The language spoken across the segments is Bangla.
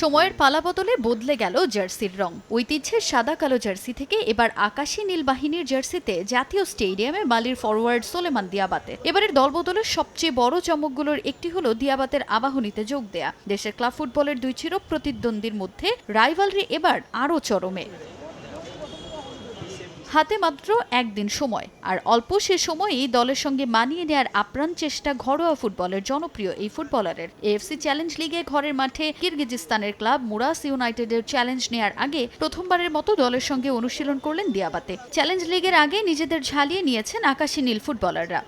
সময়ের পালা বদলে বদলে গেল জার্সির রং। ঐতিহ্যের সাদা কালো জার্সি থেকে এবার আকাশী নীল বাহিনীর জার্সিতে জাতীয় স্টেডিয়ামে মালির ফরওয়ার্ড সোলেমান দিয়াবাতে। এবারের দলবদলের সবচেয়ে বড় চমকগুলোর একটি হলো দিয়াবাতের আবাহনীতে যোগ দেয়া। দেশের ক্লাব ফুটবলের দুই চির প্রতিদ্বন্দ্বীর মধ্যে রাইভালরি এবার আরও চরমে। হাতে মাত্র একদিন সময়, আর অল্প সে সময়েই দলের সঙ্গে মানিয়ে নেয়ার আপ্রাণ চেষ্টা ঘরোয়া ফুটবলের জনপ্রিয় এই ফুটবলারের। এএফসি চ্যালেঞ্জ লিগে ঘরের মাঠে কিরগিজিস্তানের ক্লাব মুরাস ইউনাইটেডের চ্যালেঞ্জ নেয়ার আগে প্রথমবারের মতো দলের সঙ্গে অনুশীলন করলেন দিয়াবাতে। চ্যালেঞ্জ লিগের আগে নিজেদের ঝালিয়ে নিয়েছেন আকাশী নীল ফুটবলাররা।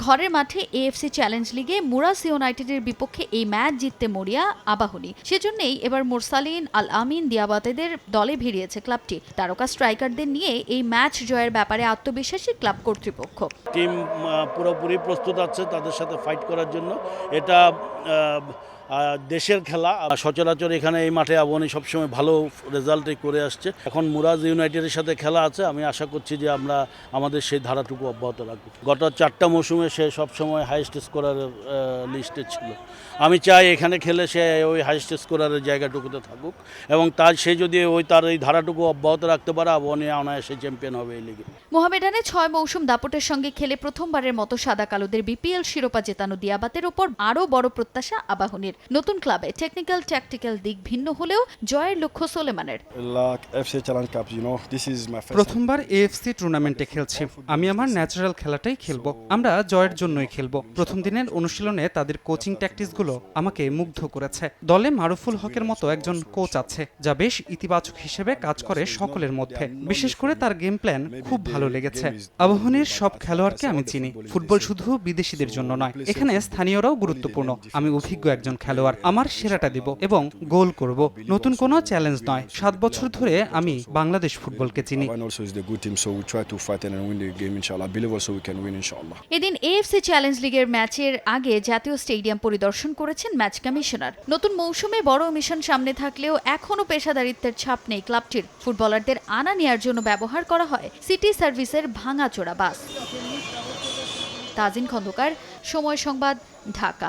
ঘরের মাঠে এএফসি চ্যালেঞ্জ লিগে মুরাস ইউনাইটেডের বিপক্ষে এই ম্যাচ জিততে মরিয়া আবাহনী। সেজন্যই এবার মোরসালিন আল আমিন দিয়াবাতেদের দলে ভিড়িয়েছে ক্লাবটি। তারকা স্ট্রাইকারদের নিয়ে এই ম্যাচ জয়ের ব্যাপারে আত্মবিশ্বাসী ক্লাব কর্তৃপক্ষ। টিম পুরোপুরি প্রস্তুত আছে তাদের সাথে ফাইট করার জন্য। এটা দেশের খেলা। সচরাচর এখানে এই মাঠে আবহানী সবসময় ভালো রেজাল্টই করে আসছে। এখন মুরাজ ইউনাইটেডের সাথে খেলা আছে। আমি আশা করছি যে আমরা আমাদের সেই ধারাটুকু অব্যাহত রাখব। গত চারটা মৌসুমে সে সবসময় হাইস্ট স্কোরারের লিস্টে ছিল। আমি চাই এখানে খেলে সে ওই হাইস্ট স্কোরারের জায়গাটুকুতে থাকুক এবং তার, সে যদি ওই তার এই ধারাটুকু অব্যাহত রাখতে পারে, আবহানী অনায়াসে চ্যাম্পিয়ন হবে এই লিগে মোহামেডানে ছয় মৌসুম দাপটের সঙ্গে খেলে প্রথমবারের মতো সাদা কালোদের বিপিএল শিরোপা জেতানো দিয়াবাতের ওপর আরও বড় প্রত্যাশা আবাহনীর। নতুন ক্লাবে টেকনিক্যাল ট্যাকটিক্যাল দিক ভিন্ন হলেও জয়ের লক্ষ্য সোলেমানের। প্রথমবার এএফসি টুর্নামেন্টে খেলছি। আমি আমার ন্যাচারাল খেলাটাই খেলব। আমরা জয়ের জন্যই খেলব। প্রথম দিনের অনুশীলনে তাদের কোচিং ট্যাকটিসগুলো আমাকে মুগ্ধ করেছে। দলে মারুফুল হকের মতো একজন কোচ আছে যা বেশ ইতিবাচক হিসেবে কাজ করে সকলের মধ্যে। বিশেষ করে তার গেম প্ল্যান খুব ভালো লেগেছে। আবাহনীর সব খেলোয়াড়কে আমি চিনি। ফুটবল শুধু বিদেশিদের জন্য নয় এখানে স্থানীয়রাও গুরুত্বপূর্ণ। আমি অভিজ্ঞ একজন খেলোয়াড় আমার সেরাটা দেব এবং গোল করব। নতুন কোনো চ্যালেঞ্জ নয়। সাত বছর ধরে আমি বাংলাদেশ ফুটবলকে চিনি. এদিন এএফসি চ্যালেঞ্জ লিগের ম্যাচের আগে জাতীয় স্টেডিয়াম পরিদর্শন করেছেন ম্যাচ কমিশনার। নতুন মৌসুমে বড় মিশন সামনে থাকলেও এখনও পেশাদারিত্বের ছাপ নেই ক্লাবটির। ফুটবলারদের আনা নেয়ার জন্য ব্যবহার করা হয় সিটি সার্ভিসের ভাঙাচোরা বাস। তাজিন খন্দকার সময় সংবাদ ঢাকা।